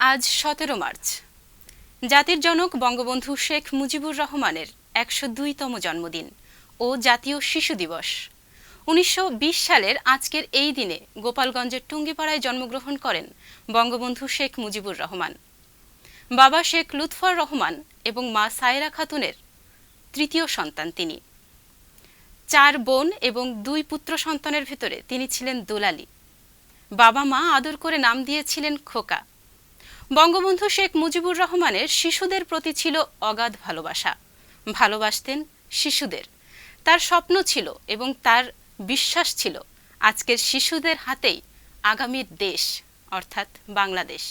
আজ সতেরো মার্চ। জাতির জনক বঙ্গবন্ধু শেখ মুজিবুর রহমানের একশো দুইতম জন্মদিন ও জাতীয় শিশু দিবস। উনিশশো বিশ সালের আজকের এই দিনে গোপালগঞ্জের টুঙ্গিপাড়ায় জন্মগ্রহণ করেন বঙ্গবন্ধু শেখ মুজিবুর রহমান। বাবা শেখ লুৎফর রহমান এবং মা সায়রা খাতুনের তৃতীয় সন্তান তিনি। চার বোন এবং দুই পুত্র সন্তানের ভেতরে তিনি ছিলেন দোলালি। বাবা মা আদর করে নাম দিয়েছিলেন খোকা। বঙ্গবন্ধু শেখ মুজিবুর রহমানের শিশুদের প্রতি ছিল অগাধ ভালোবাসা। ভালোবাসতেন শিশুদের। তার স্বপ্ন ছিল এবং তার বিশ্বাস ছিল আজকের শিশুদের হাতেই আগামীর দেশ, অর্থাৎ বাংলাদেশ।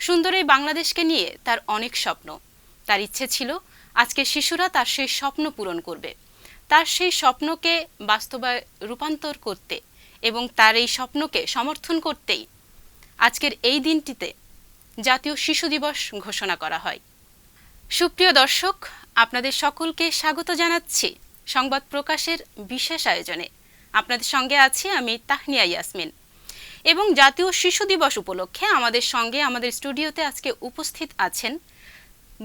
সুন্দর এই বাংলাদেশকে নিয়ে তার অনেক স্বপ্ন। তার ইচ্ছে ছিল আজকে শিশুরা তার সেই স্বপ্ন পূরণ করবে। তার সেই স্বপ্নকে বাস্তবায় রূপান্তর করতে এবং তার এই স্বপ্নকে সমর্থন করতেই আজকের এই দিনটিতে জাতীয় শিশু দিবস ঘোষণা করা হয়। সুপ্রিয় দর্শক, আপনাদের সকলকে স্বাগত জানাচ্ছি সংবাদ প্রকাশের বিশেষ আয়োজনে। আপনাদের সঙ্গে আছি আমি তাহনিয়া ইয়াসমিন। এবং জাতীয় শিশু দিবস উপলক্ষে আমাদের সঙ্গে আমাদের স্টুডিওতে আজকে উপস্থিত আছেন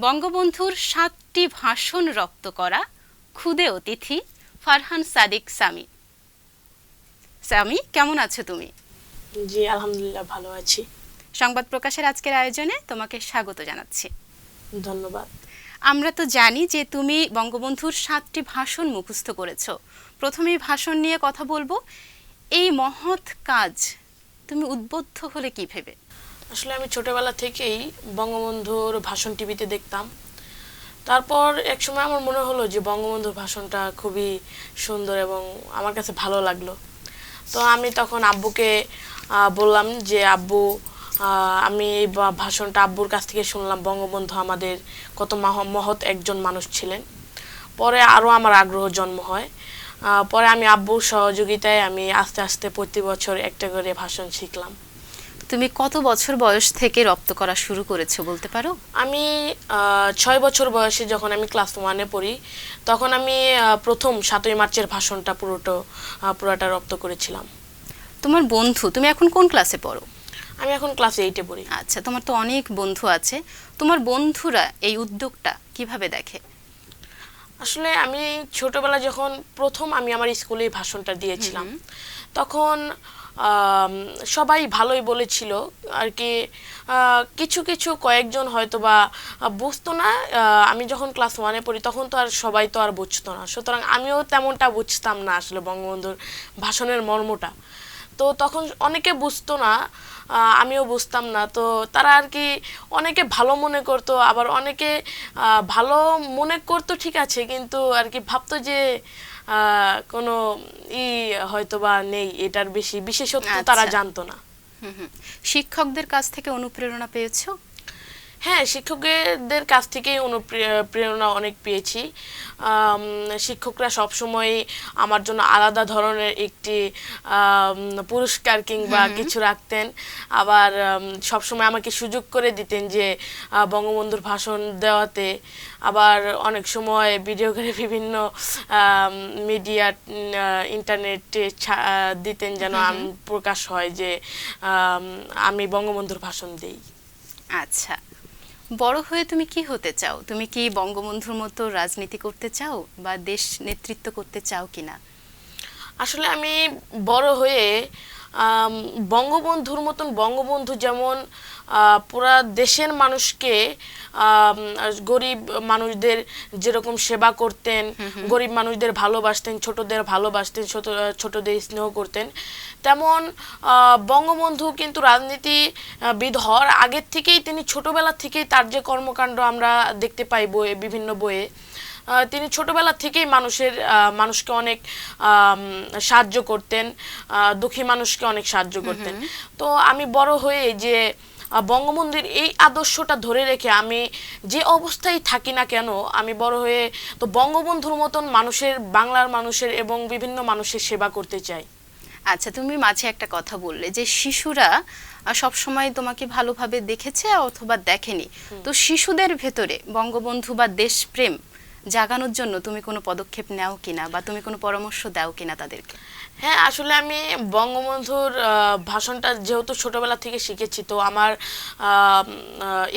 বঙ্গবন্ধুর সাতটি ভাষণ রপ্ত করা ক্ষুদে অতিথি ফারহান সাদিক সামি। সামি, কেমন আছো তুমি? জি, আলহামদুলিল্লাহ, ভালো আছি। সংবাদ প্রকাশের আজকের আয়োজনে তোমাকে স্বাগত জানাচ্ছি। ধন্যবাদ। আমরা তো জানি যে তুমি বঙ্গবন্ধুর সাতটি ভাষণ মুখস্থ করেছ। প্রথমেই ভাষণ নিয়ে কথা বলব। এই মহৎ কাজ তুমি উদ্বুদ্ধ হলে কি ভেবে? আসলে আমি ছোটবেলা থেকেই বঙ্গবন্ধুর ভাষণ টিভিতে দেখতাম। তারপর এক সময় আমার মনে হলো যে বঙ্গবন্ধুর ভাষণটা খুবই সুন্দর এবং আমার কাছে ভালো লাগল। তো আমি তখন আব্বুকে বললাম যে আব্বু আমি এই ভাষণটা আব্বুর কাছ থেকে শুনলাম বঙ্গবন্ধু আমাদের কত মহ- মহৎ একজন মানুষ ছিলেন। পরে আরও আমার আগ্রহ জন্ম হয়। পরে আমি আব্বুর সহযোগিতায় আমি আস্তে আস্তে প্রতি বছর একটা করে ভাষণ শিখলাম। তুমি কত বছর বয়স থেকে রপ্ত করা শুরু করেছ বলতে পারো? আমি ছয় বছর বয়সে যখন আমি ক্লাস ওয়ানে পড়ি তখন আমি প্রথম সাতই মার্চের ভাষণটা পুরোটা পুরোটা রপ্ত করেছিলাম। তোমার বন্ধু তুমি এখন কোন ক্লাসে পড়ো? আমি এখন ক্লাস এইটে পড়ি। আচ্ছা তোমার তো অনেক বন্ধু আছে। তোমার বন্ধুরা এই উদ্যোগটা কীভাবে দেখে? আসলে আমি ছোটবেলা যখন প্রথম আমি আমার স্কুলে ভাষণটা দিয়েছিলাম তখন সবাই ভালোই বলেছিল আর কি কিছু কিছু কয়েকজন হয়তো বা বুঝতো না আমি যখন ক্লাস ওয়ানে পড়ি তখন তো আর সবাই তো আর বুঝতো না। সুতরাং আমিও তেমনটা বুঝতাম না আসলে বঙ্গবন্ধুর ভাষণের মর্মটা। তো তখন অনেকে বুঝতো না আমিও বুঝতাম না তো তারা আর কি অনেকে ভালো মনে করতো আবার অনেকে ভালো মনে করতো ঠিক আছে কিন্তু আর কি ভাবতো যে কোনো ই হয়তো বা নেই এটার বেশি বিশেষত্ব তারা আচ্ছা। জানতো না। শিক্ষকদের কাছ থেকে অনুপ্রেরণা পেয়েছ হ্যাঁ শিক্ষকদের কাছ থেকেই অনুপ্রেরণা অনেক পেয়েছি। শিক্ষকরা সবসময় আমার জন্য আলাদা ধরনের একটি পুরস্কার কিংবা কিছু রাখতেন। আবার আম, সবসময় আমাকে সুযোগ করে দিতেন যে বঙ্গবন্ধুর ভাষণ দেওয়াতে। আবার অনেক সময় ভিডিও করে বিভিন্ন মিডিয়া ইন্টারনেটে দিতেন যেন প্রকাশ হয় যে আমি বঙ্গবন্ধুর ভাষণ দেই। আচ্ছা। বড় হয়ে তুমি কি হতে চাও? তুমি কি বঙ্গবন্ধুর মতো রাজনীতি করতে চাও বা দেশ নেতৃত্ব করতে চাও কিনা? আসলে আমি বড় হয়ে বঙ্গবন্ধুর মতন বঙ্গবন্ধু যেমন পুরা দেশের মানুষকে গরিব মানুষদের যেরকম সেবা করতেন গরিব মানুষদের ভালোবাসতেন ছোটদের ভালোবাসতেন ছোট ছোটদের স্নেহ করতেন। তেমন বঙ্গবন্ধু কিন্তু রাজনীতিবিদ হওয়ার আগের থেকেই তিনি ছোটবেলা থেকেই তার যে কর্মকাণ্ড আমরা দেখতে পাই বইয়ে বিভিন্ন বইয়ে তিনি ছোটবেলা থেকেই মানুষের মানুষকে অনেক সাহায্য করতেন দুঃখী মানুষকে অনেক সাহায্য করতেন। তো আমি বড় হয়ে যে বঙ্গবন্ধুর এই আদর্শটা ধরে রেখে আমি যে অবস্থায় থাকি না কেন আমি বড় হয়ে তো বঙ্গবন্ধুর মতন মানুষের বাংলার মানুষের এবং বিভিন্ন মানুষের সেবা করতে চাই। আচ্ছা তুমি মাঝে একটা কথা বললে যে শিশুরা সব সময় তোমাকে ভালোভাবে দেখেছে অথবা দেখেনি। তো শিশুদের ভেতরে বঙ্গবন্ধু বা দেশপ্রেম জাগানোর জন্য তুমি কোনো পদক্ষেপ নাও কিনা বা তুমি কোনো পরামর্শ দাও কিনা তাদেরকে? হ্যাঁ আসলে আমি বঙ্গবন্ধুর ভাষণটা যেহেতু ছোটবেলা থেকে শিখেছি তো আমার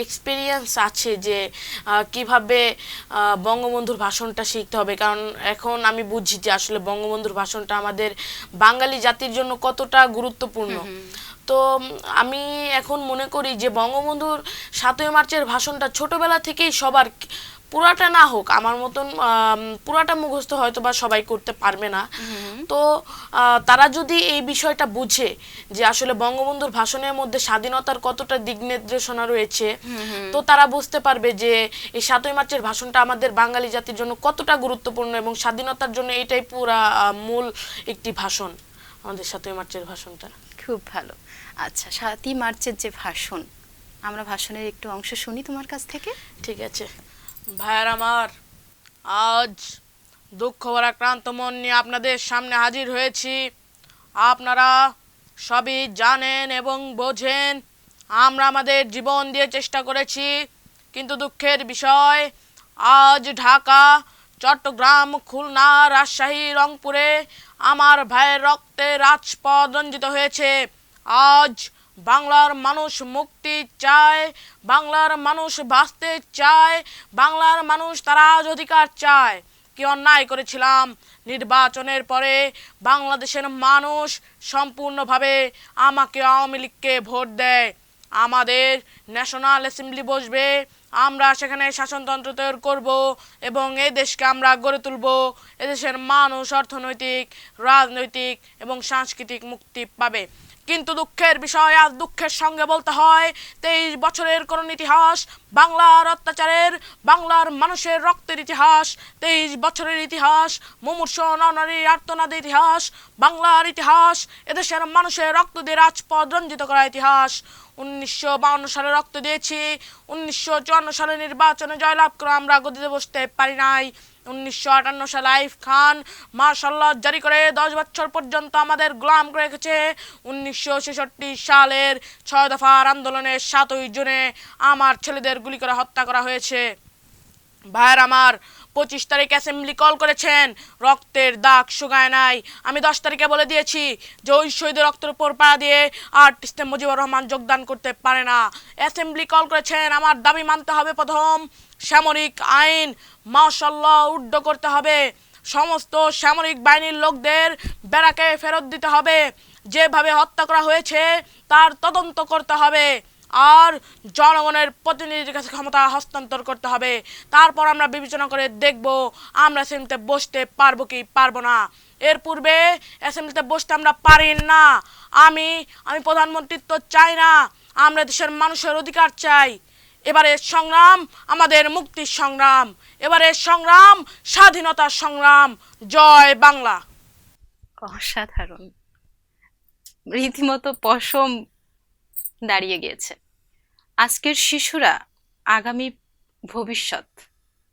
এক্সপিরিয়েন্স আছে যে কীভাবে বঙ্গবন্ধুর ভাষণটা শিখতে হবে। কারণ এখন আমি বুঝি যে আসলে বঙ্গবন্ধুর ভাষণটা আমাদের বাঙালি জাতির জন্য কতটা গুরুত্বপূর্ণ। তো আমি এখন মনে করি যে বঙ্গবন্ধুর সাতই মার্চের ভাষণটা ছোটবেলা থেকেই সবার পুরাটা না হোক আমার মতন পুরাটা মুখস্থ হয়তো বা সবাই করতে পারবে না। তো তারা যদি এই বিষয়টা বুঝে যে আসলে বঙ্গবন্ধুর ভাষণের মধ্যে স্বাধীনতার কতটা দিক নির্দেশনা রয়েছে তো তারা বুঝতে পারবে যে এই সাতই মার্চের ভাষণটা আমাদের বাঙালি জাতির জন্য কতটা গুরুত্বপূর্ণ এবং স্বাধীনতার জন্য এটাই পুরা মূল একটি ভাষণ আমাদের সাতই মার্চের ভাষণটা। খুব ভালো। আচ্ছা সাতই মার্চের যে ভাষণ আমরা ভাষণের একটু অংশ শুনি তোমার কাছ থেকে। ঠিক আছে। ভাইয়ার আমার আজ দুঃখ ভরা ক্রান্ত মন নিয়ে আপনাদের সামনে হাজির হয়েছি। আপনারা সবই জানেন এবং বোঝেন, আমরা আমাদের জীবন দিয়ে চেষ্টা করেছি, কিন্তু দুঃখের বিষয়, আজ ঢাকা, চট্টগ্রাম, খুলনা, রাজশাহী, রংপুরে আমার ভাইয়ের রক্তে রাজপথ রঞ্জিত হয়েছে। আজ বাংলার মানুষ মুক্তি চায়, বাংলার মানুষ বাঁচতে চায়, বাংলার মানুষ তারা আজ অধিকার চায়। কি অন্যায় করেছিলাম? নির্বাচনের পরে বাংলাদেশের মানুষ সম্পূর্ণভাবে আমাকে আওয়ামী লীগকে ভোট দেয়। আমাদের ন্যাশনাল অ্যাসেম্বলি বসবে, আমরা সেখানে শাসনতন্ত্র তৈরি করব এবং এই দেশকে আমরা গড়ে তুলব। এদেশের মানুষ অর্থনৈতিক, রাজনৈতিক এবং সাংস্কৃতিক মুক্তি পাবে। কিন্তু দুঃখের বিষয় আর দুঃখের সঙ্গে বলতে হয়, তেইশ বছরের করুণ ইতিহাস, বাংলার অত্যাচারের, বাংলার মানুষের রক্তের ইতিহাস, তেইশ বছরের ইতিহাস, মুমূর্ষ নরনারী আর্তনাদের ইতিহাস, বাংলার ইতিহাস, এদেশের মানুষের রক্ত দিয়ে রাজপথ রঞ্জিত করা ইতিহাস। উনিশশো সালে রক্ত দিয়েছি, উনিশশো চুয়ান্ন সালে নির্বাচনে জয়লাভ করে আমরা গদিতে বসতে পারি নাই। উনিশশো আটান্ন সালে আইফ খান মার্শাল্লাহ জারি করে দশ বছর পর্যন্ত আমাদের গোলাম রেখেছে। উনিশশো ছেষট্টি সালের ছয় দফার আন্দোলনের সাতই জুনে আমার ছেলেদের গুলি করে হত্যা করা হয়েছে। ভাইয়ের আমার পঁচিশ তারিখ অ্যাসেম্বলি কল করেছেন। রক্তের দাগ শুকায় নাই। আমি দশ তারিখে বলে দিয়েছি যে ওই শহীদের রক্তের উপর পাড়া দিয়ে আর্টিস্টে মুজিবুর রহমান যোগদান করতে পারে না। অ্যাসেম্বলি কল করেছেন, আমার দাবি মানতে হবে প্রথম। সামরিক আইন মাশাল্লাহ উড্ড করতে হবে। সমস্ত সামরিক বাহিনীর লোকদের বেড়াকে ফেরত দিতে হবে। যেভাবে হত্যা করা হয়েছে, তার তদন্ত করতে হবে। আর জনগণের প্রতিনিধির কাছে ক্ষমতা হস্তান্তর করতে হবে। তারপর আমরা বিবেচনা করে দেখব, আমরা অ্যাসেম্বলিতে বসতে পারব কি পারব না। এর পূর্বে অ্যাসেম্বলিতে বসতে আমরা পারি না। আমি আমি প্রধানমন্ত্রিত্ব চাই না। আমরা দেশের মানুষের অধিকার চাই। এবারের সংগ্রাম, আমাদের মুক্তির সংগ্রাম। এবারের সংগ্রাম স্বাধীনতার সংগ্রাম। জয় বাংলা। অসাধারণ। রীতিমতো পশম দাঁড়িয়ে গিয়েছে। আজকের শিশুরা আগামী ভবিষ্যৎ,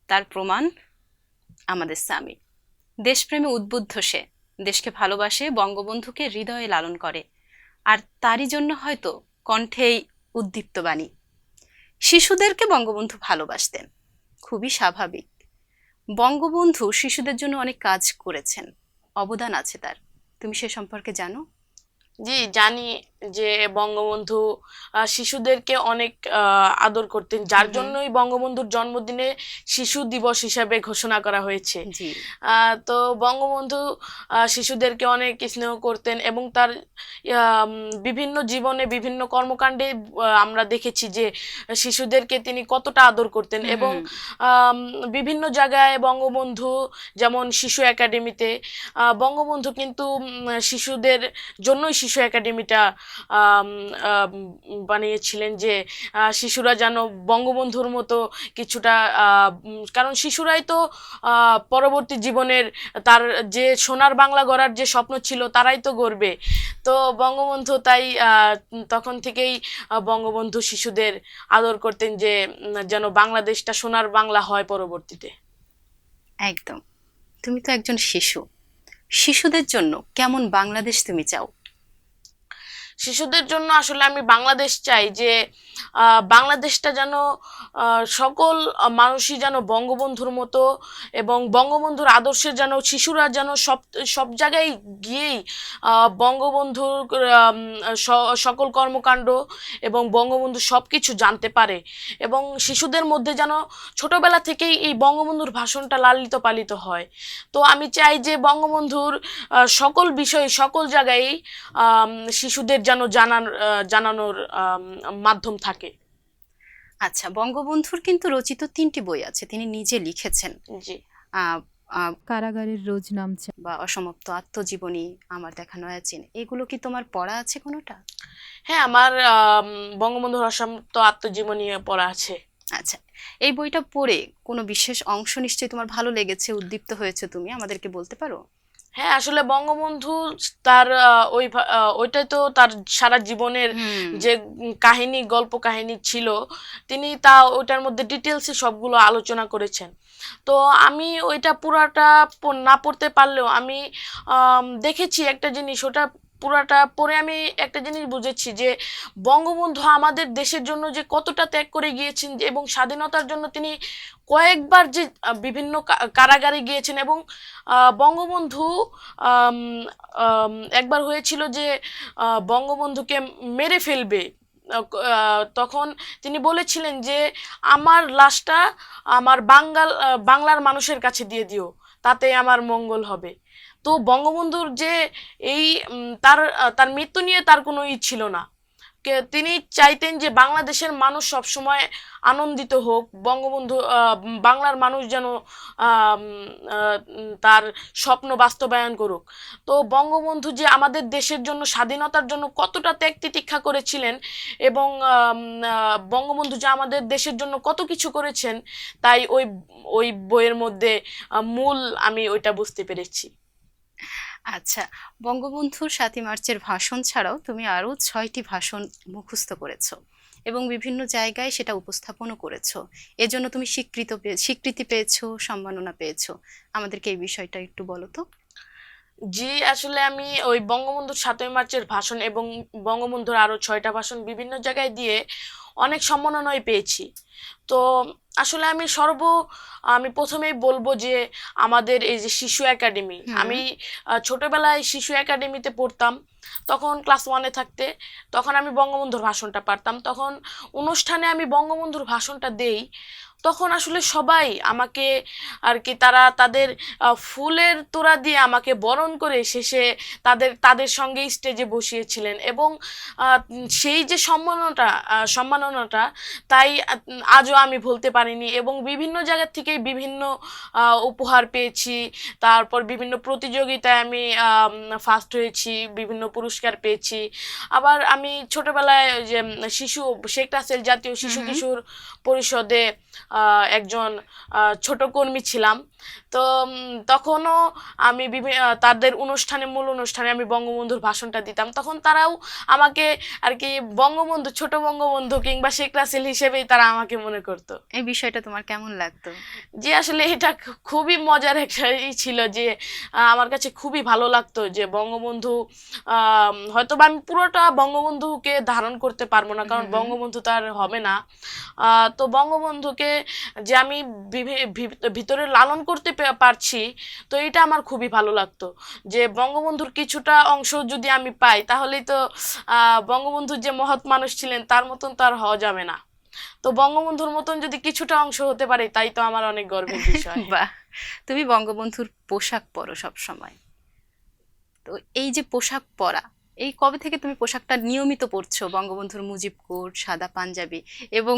তার প্রমাণ আমাদের স্বামী। দেশপ্রেমে উদ্বুদ্ধ সে, দেশকে ভালোবাসে, বঙ্গবন্ধুকে হৃদয়ে লালন করে। আর তারই জন্য হয়তো কণ্ঠেই উদ্দীপ্ত বাণী। শিশুদেরকে বঙ্গবন্ধু ভালোবাসতেন, খুবই স্বাভাবিক। বঙ্গবন্ধু শিশুদের জন্য অনেক কাজ করেছেন, অবদান আছে তার। তুমি সে সম্পর্কে জানো? জি, জানি। যে বঙ্গবন্ধু শিশুদেরকে অনেক আদর করতেন। যার জন্যই বঙ্গবন্ধুর জন্মদিনে শিশু দিবস হিসাবে ঘোষণা করা হয়েছে। তো বঙ্গবন্ধু শিশুদেরকে অনেক স্নেহ করতেন এবং তার বিভিন্ন জীবনে বিভিন্ন কর্মকাণ্ডে আমরা দেখেছি যে শিশুদেরকে তিনি কতটা আদর করতেন এবং বিভিন্ন জায়গায় বঙ্গবন্ধু যেমন শিশু একাডেমিতে বঙ্গবন্ধু কিন্তু শিশুদের জন্যই শিশু একাডেমিটা বানিয়েছিলেন যে শিশুরা যেন বঙ্গবন্ধুর মতো কিছুটা কারণ শিশুরাই তো পরবর্তী জীবনের তার যে সোনার বাংলা গড়ার যে স্বপ্ন ছিল তারাই তো গড়বে। তো বঙ্গবন্ধু তাই তখন থেকেই বঙ্গবন্ধু শিশুদের আদর করতেন যে যেন বাংলাদেশটা সোনার বাংলা হয় পরবর্তীতে। একদম। তুমি তো একজন শিশু। শিশুদের জন্য কেমন বাংলাদেশ তুমি চাও? শিশুদের জন্য আসলে আমি বাংলাদেশ চাই যে বাংলাদেশটা যেন সকল মানুষই যেন বঙ্গবন্ধুর মতো এবং বঙ্গবন্ধুর আদর্শের যেন, শিশুরা যেন সব সব জায়গায় গিয়েই বঙ্গবন্ধুর সকল কর্মকাণ্ড এবং বঙ্গবন্ধু সব কিছু জানতে পারে এবং শিশুদের মধ্যে যেন ছোটবেলা থেকেই এই বঙ্গবন্ধুর ভাষণটা লালিত পালিত হয়। তো আমি চাই যে বঙ্গবন্ধুর সকল বিষয়ে, সকল জায়গায় শিশুদের যেন জানান আহ, জানানোর মাধ্যম থাকে। আচ্ছা বঙ্গবন্ধুর কিন্তু রচিত তিনটি বই আছে তিনি নিজে লিখেছেন। জি। কারাগারের রোজ নামছে বা অসমাপ্ত আত্মজীবনী আমার দেখা নয়া চিন এগুলো কি তোমার পড়া আছে কোনোটা? হ্যাঁ আমার বঙ্গবন্ধুর অসমাপ্ত আত্মজীবনী পড়া আছে। আচ্ছা এই বইটা পড়ে কোনো বিশেষ অংশ নিশ্চয়ই তোমার ভালো লেগেছে উদ্দীপ্ত হয়েছে তুমি আমাদেরকে বলতে পারো? হ্যাঁ আসলে বঙ্গবন্ধু তার ওই ওইটাই তো তার সারা জীবনের যে কাহিনী গল্প কাহিনী ছিল তিনি তা ওইটার মধ্যে ডিটেলসে সবগুলো আলোচনা করেছেন। তো আমি ওইটা পুরাটা না পড়তে পারলেও আমি দেখেছি একটা জিনিস ওটা পুরাটা পড়ে আমি একটা জিনিস বুঝেছি যে বঙ্গবন্ধু আমাদের দেশের জন্য যে কতটা ত্যাগ করে গিয়েছেন এবং স্বাধীনতার জন্য তিনি কয়েকবার যে বিভিন্ন কারাগারে গিয়েছেন এবং বঙ্গবন্ধু একবার হয়েছিল যে বঙ্গবন্ধুকে মেরে ফেলবে তখন তিনি বলেছিলেন যে, আমার লাশটা আমার বাঙ্গাল বাংলার মানুষের কাছে দিয়ে দিও, তাতে আমার মঙ্গল হবে। তো বঙ্গবন্ধুর যে এই তার তার মৃত্যু নিয়ে তার কোনো ই ছিল না। তিনি চাইতেন যে বাংলাদেশের মানুষ সবসময় আনন্দিত হোক, বঙ্গবন্ধু বাংলার মানুষ যেন তার স্বপ্ন বাস্তবায়ন করুক। তো বঙ্গবন্ধু যে আমাদের দেশের জন্য, স্বাধীনতার জন্য কতটা ত্যাগ তিতিক্ষা করেছিলেন এবং বঙ্গবন্ধু যে আমাদের দেশের জন্য কত কিছু করেছেন, তাই ওই ওই বইয়ের মধ্যে মূল আমি ওইটা বুঝতে পেরেছি। আচ্ছা বঙ্গবন্ধুর সাতই মার্চের ভাষণ ছাড়াও তুমি আরও ছয়টি ভাষণ মুখস্থ করেছ এবং বিভিন্ন জায়গায় সেটা উপস্থাপনও করেছ। এজন্য তুমি স্বীকৃত স্বীকৃতি পেয়েছ, সম্মাননা পেয়েছ। আমাদেরকে এই বিষয়টা একটু বলো তো। জি, আসলে আমি ওই বঙ্গবন্ধুর সাতই মার্চের ভাষণ এবং বঙ্গবন্ধুর আরও ছয়টা ভাষণ বিভিন্ন জায়গায় দিয়ে অনেক সম্মাননাই পেয়েছি। তো আসলে আমি সর্ব আমি প্রথমেই বলব যে আমাদের এই যে শিশু একাডেমি আমি ছোটবেলায় শিশু একাডেমিতে পড়তাম তখন ক্লাস ওয়ানে থাকতে তখন আমি বঙ্গবন্ধুর ভাষণটা পারতাম তখন অনুষ্ঠানে আমি বঙ্গবন্ধুর ভাষণটা দেই তখন আসলে সবাই আমাকে আর কি তারা তাদের ফুলের তোড়া দিয়ে আমাকে বরণ করে শেষে তাদের তাদের সঙ্গে স্টেজে বসিয়েছিলেন। এবং সেই যে সম্মাননাটা সম্মাননাটা তাই আজও আমি ভুলতে পারিনি এবং বিভিন্ন জায়গা থেকেই বিভিন্ন উপহার পেয়েছি। তারপর বিভিন্ন প্রতিযোগিতায় আমি ফার্স্ট হয়েছি বিভিন্ন পুরস্কার পেয়েছি। আবার আমি ছোটবেলায় যে শিশু শেখ রাসেল জাতীয় শিশু। কিশোর পরিষদে একজন ছোট কর্মী ছিলাম। তো তখনও আমি বিভিন্ন তাদের অনুষ্ঠানে মূল অনুষ্ঠানে আমি বঙ্গবন্ধুর ভাষণটা দিতাম। তখন তারাও আমাকে আর কি বঙ্গবন্ধু ছোট বঙ্গবন্ধু কিংবা শেখ রাসেল হিসেবেই তারা আমাকে মনে করতো। এই বিষয়টা তোমার কেমন লাগতো? যে আসলে এটা খুবই মজার একটা ছিল যে আমার কাছে খুবই ভালো লাগতো যে বঙ্গবন্ধু হয়তো বা আমি পুরোটা বঙ্গবন্ধুকে ধারণ করতে পারব না কারণ। বঙ্গবন্ধু তার হবে না। তো বঙ্গবন্ধুকে যে আমি ভিতরে লালন করতে পারছি তো এটা আমার খুবই ভালো লাগতো। যে বঙ্গবন্ধুর কিছুটা অংশ যদি আমি পাই তাহলেই তো আহ, বঙ্গবন্ধু যে মহৎ মানুষ ছিলেন তার মতন তো আর হওয়া যাবে না। তো বঙ্গবন্ধুর মতন যদি কিছুটা অংশ হতে পারে তাই তো আমার অনেক গর্বের বিষয়। বাহ! তুমি বঙ্গবন্ধুর পোশাক পরো সব সময় তো এই যে পোশাক পরা এই কবে থেকে তুমি পোশাকটা নিয়মিত পরছো? বঙ্গবন্ধুর মুজিব কোট সাদা পাঞ্জাবি এবং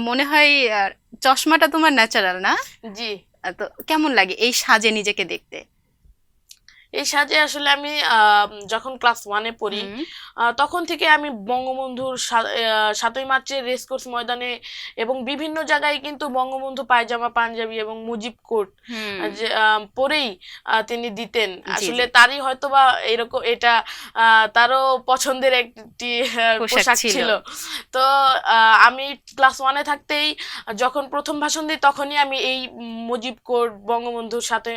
মনে হয় চশমাটা তোমার ন্যাচারাল না? জি। তো কেমন লাগে এই সাজে নিজেকে দেখতে? এই সাজে আসলে আমি যখন ক্লাস ওয়ানে পড়ি তখন থেকে আমি বঙ্গবন্ধুর সাতই মার্চের রেসকোর্স ময়দানে এবং বিভিন্ন জায়গায় কিন্তু বঙ্গবন্ধু পায়জামা পাঞ্জাবি এবং মুজিব কোট পরেই তিনি দিতেন। আসলে তারই হয়তো বা এরকম এটা আহ, তারও পছন্দের একটি পোশাক ছিল। তো আহ, আমি ক্লাস ওয়ানে থাকতেই যখন প্রথম ভাষণ দিই তখনই আমি এই মুজিব কোট বঙ্গবন্ধুর সাথে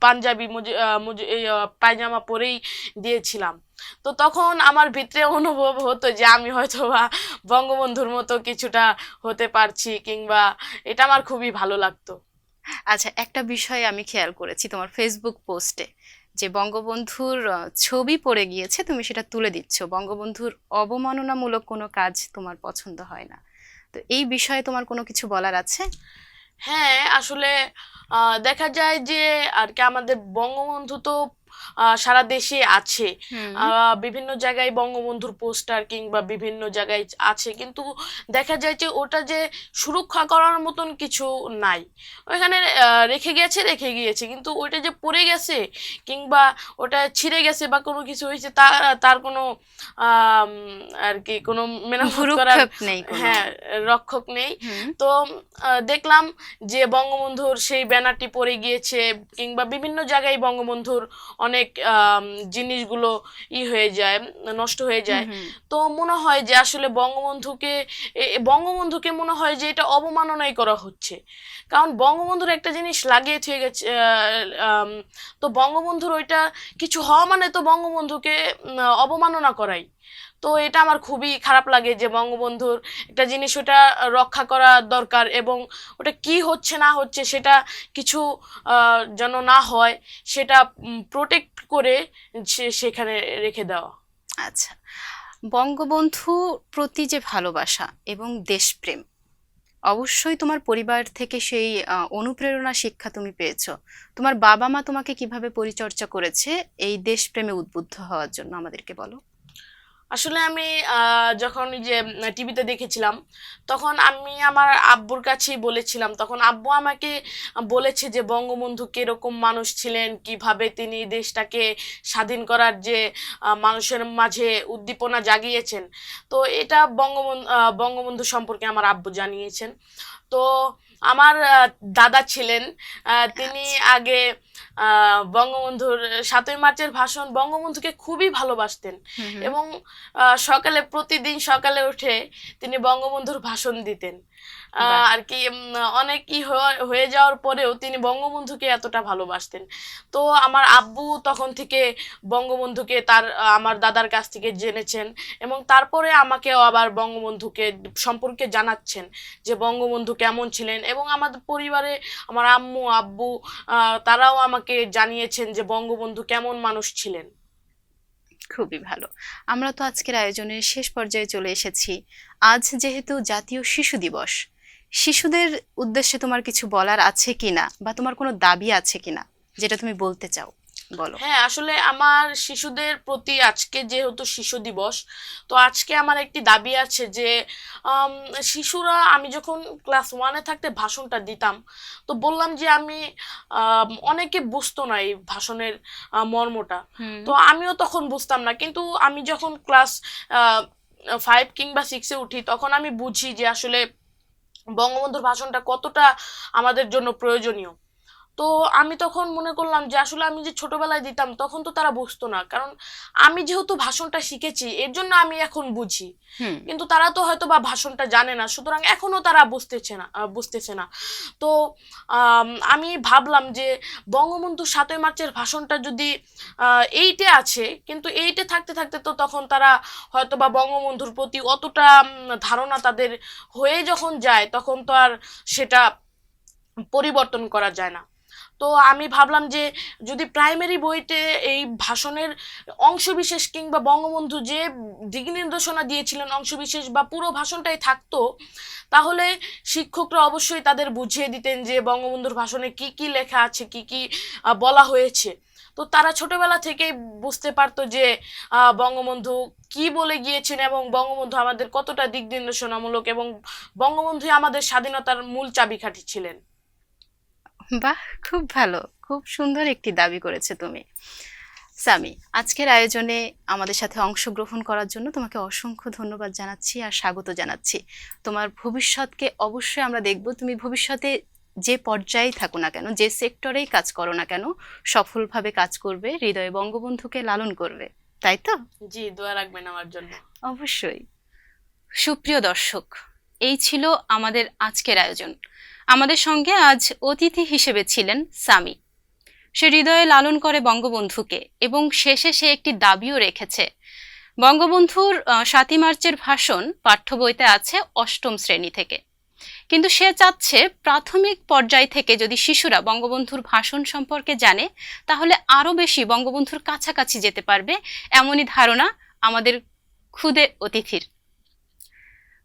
পাঞ্জাবি মুজি- এই, আহ, পায়জামা পরেই দিয়েছিলাম। তো তখন আমার ভিতরে অনুভব হতো যে আমি হয়তো বা বঙ্গবন্ধুর মতো কিছুটা হতে পারছি কিংবা এটা আমার খুবই ভালো লাগতো। আচ্ছা একটা বিষয় আমি খেয়াল করেছি তোমার ফেসবুক পোস্টে যে বঙ্গবন্ধুর ছবি পড়ে গিয়েছে তুমি সেটা তুলে দিচ্ছ। বঙ্গবন্ধুর অবমাননামূলক কোনো কাজ তোমার পছন্দ হয় না। তো এই বিষয়ে তোমার কোনো কিছু বলার আছে? হ্যাঁ আসলে দেখা যায় যে আর কি আমাদের বঙ্গবন্ধু তো সারা দেশে আছে। বিভিন্ন জায়গায় বঙ্গবন্ধুর পোস্টার কিংবা বিভিন্ন জায়গায় আছে কিন্তু দেখা যায় যে ওটা যে সুরক্ষা করার মতন কিছু নাই। ওইখানে রেখে গেছে রেখে গিয়েছে কিন্তু ওইটা যে পড়ে গেছে কিংবা ওটা ছিঁড়ে গেছে বা কোনো কিছু হয়েছে তার তার কোনো আর কি কোনো মেরামত করার নেই হ্যাঁ রক্ষক নেই। তো দেখলাম যে বঙ্গবন্ধুর সেই ব্যানারটি পড়ে গিয়েছে কিংবা বিভিন্ন জায়গায় বঙ্গবন্ধুর অনেক জিনিসগুলো ই হয়ে যায় নষ্ট হয়ে যায়। তো মনে হয় যে আসলে বঙ্গবন্ধুকে বঙ্গবন্ধুকে মনে হয় যে এটা অবমাননাই করা হচ্ছে। কারণ বঙ্গবন্ধুর একটা জিনিস লাগিয়ে থুয়ে গেছে তো বঙ্গবন্ধুর ওইটা কিছু হওয়া মানে তো বঙ্গবন্ধুকে অবমাননা করাই। তো এটা আমার খুবই খারাপ লাগে যে বঙ্গবন্ধুর একটা জিনিস ওটা রক্ষা করা দরকার এবং ওটা কি হচ্ছে না হচ্ছে সেটা কিছু যেন না হয় সেটা প্রোটেক্ট করে সেখানে রেখে দেওয়া। আচ্ছা। বঙ্গবন্ধু প্রতি যে ভালোবাসা এবং দেশপ্রেম, অবশ্যই তোমার পরিবার থেকে সেই অনুপ্রেরণা শিক্ষা তুমি পেয়েছ। তোমার বাবা মা তোমাকে কীভাবে পরিচর্যা করেছে, এই দেশপ্রেমে উদ্বুদ্ধ হওয়ার জন্য আমাদেরকে বলো। আসলে আমি যখন যে টিভিতে দেখেছিলাম তখন আমি আমার আব্বুর কাছেই বলেছিলাম তখন আব্বু আমাকে বলেছে যে বঙ্গবন্ধু কীরকম মানুষ ছিলেন কীভাবে তিনি দেশটাকে স্বাধীন করার যে মানুষের মাঝে উদ্দীপনা জাগিয়েছেন। তো এটা বঙ্গবন্ধু বঙ্গবন্ধু সম্পর্কে আমার আব্বু জানিয়েছেন। তো আমার দাদা ছিলেন তিনি আগে আহ, বঙ্গবন্ধুর সাতই মার্চের ভাষণ বঙ্গবন্ধুকে খুবই ভালোবাসতেন। এবং সকালে প্রতিদিন সকালে উঠে তিনি বঙ্গবন্ধুর ভাষণ দিতেন। আর কি অনেক হয়ে- হয়ে যাওয়ার পরেও তিনি বঙ্গবন্ধুকে এতটা ভালোবাসতেন। তো আমার আব্বু তখন থেকে বঙ্গবন্ধুকে তার আমার দাদার কাছ থেকে জেনেছেন এবং তারপরে আমাকেও আবার বঙ্গবন্ধুকে সম্পর্কে জানাচ্ছেন যে বঙ্গবন্ধু কেমন ছিলেন এবং আমাদের পরিবারে আমার আম্মু আব্বু তারাও আমাকে জানিয়েছেন যে বঙ্গবন্ধু কেমন মানুষ ছিলেন? খুবই ভালো। আমরা তো আজকের আয়োজনের শেষ পর্যায়ে চলে এসেছি। আজ যেহেতু জাতীয় শিশু দিবস, শিশুদের উদ্দেশ্যে তোমার কিছু বলার আছে কিনা বা তোমার কোনো দাবি আছে কিনা, যেটা তুমি বলতে চাও? বলো। হ্যাঁ আসলে আমার শিশুদের প্রতি আজকে যেহেতু শিশু দিবস তো আজকে আমার একটি দাবি আছে যে শিশুরা আমি যখন ক্লাস ওয়ানে থাকতে ভাষণটা দিতাম তো বললাম যে আমি অনেকে বুঝতো না এই ভাষণের মর্মটা। তো আমিও তখন বুঝতাম না কিন্তু আমি যখন ক্লাস ফাইভ কিংবা সিক্সে উঠি তখন আমি বুঝি যে আসলে বঙ্গবন্ধুর ভাষণটা কতটা আমাদের জন্য প্রয়োজনীয়। তো আমি তখন মনে করলাম যে আসলে আমি যে ছোটবেলায় দিতাম তখন তো তারা বুঝতো না। কারণ আমি যেহেতু ভাষণটা শিখেছি এর জন্য আমি এখন বুঝি। কিন্তু তারা তো হয়তো বা ভাষণটা জানে না সুতরাং এখনও তারা বুঝতেছে না বুঝতেছে না। তো আম, আমি ভাবলাম যে বঙ্গবন্ধু সাতই মার্চের ভাষণটা যদি এইটে আছে কিন্তু এইটে থাকতে থাকতে তো তখন তারা হয়তো বা বঙ্গবন্ধুর প্রতি অতটা ধারণা তাদের হয়ে যখন যায় তখন তো আর সেটা পরিবর্তন করা যায় না। তো আমি ভাবলাম যে যদি প্রাইমারি বইতে এই ভাষণের অংশবিশেষ কিংবা বঙ্গবন্ধু যে দিক নির্দেশনা দিয়েছিলেন অংশবিশেষ বা পুরো ভাষণটাই থাকতো, তাহলে শিক্ষকরা অবশ্যই তাদের বুঝিয়ে দিতেন যে বঙ্গবন্ধুর ভাষণে কি কি লেখা আছে, কি কি বলা হয়েছে। তো তারা ছোটবেলা থেকেই বুঝতে পারতো যে বঙ্গবন্ধু কি বলে গিয়েছেন এবং বঙ্গবন্ধু আমাদের কতটা দিক নির্দেশনামূলক এবং বঙ্গবন্ধুই আমাদের স্বাধীনতার মূল চাবিকাঠি ছিলেন। বাহ খুব ভালো। খুব সুন্দর একটি দাবি করেছে তুমি। সামি আজকের আয়োজনে আমাদের সাথে অংশগ্রহণ করার জন্য তোমাকে অসংখ্য ধন্যবাদ জানাচ্ছি আর স্বাগত জানাচ্ছি। তোমার ভবিষ্যৎকে অবশ্যই আমরা দেখব। তুমি ভবিষ্যতে যে পর্যায়েই থাকো না কেন যে সেক্টরেই কাজ করো না কেন সফলভাবে কাজ করবে হৃদয়ে বঙ্গবন্ধুকে লালন করবে। তাই তো? জি দোয়া রাখবেন আমার জন্য। অবশ্যই। সুপ্রিয় দর্শক এই ছিল আমাদের আজকের আয়োজন। আমাদের সঙ্গে আজ অতিথি হিসেবে ছিলেন সামি। সে হৃদয়ে লালন করে বঙ্গবন্ধুকে এবং শেষে সে একটি দাবিও রেখেছে। বঙ্গবন্ধুর সাতই মার্চের ভাষণ পাঠ্য বইতে আছে অষ্টম শ্রেণি থেকে। কিন্তু সে চাচ্ছে প্রাথমিক পর্যায় থেকে যদি শিশুরা বঙ্গবন্ধুর ভাষণ সম্পর্কে জানে, তাহলে আরও বেশি বঙ্গবন্ধুর কাছাকাছি যেতে পারবে, এমনই ধারণা আমাদের ক্ষুদে অতিথির।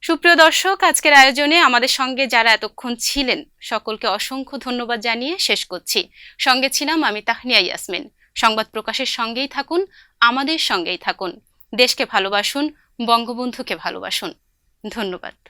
সুপ্রিয় দর্শক, আজকের আয়োজনে আমাদের সঙ্গে যারা এতক্ষণ ছিলেন, সকলকে অসংখ্য ধন্যবাদ জানিয়ে শেষ করছি। সঙ্গে ছিলাম আমি তাহনিয়া ইয়াসমিন। সংবাদ প্রকাশের সঙ্গেই থাকুন, আমাদের সঙ্গেই থাকুন। দেশকে ভালোবাসুন, বঙ্গবন্ধুকে ভালোবাসুন। ধন্যবাদ।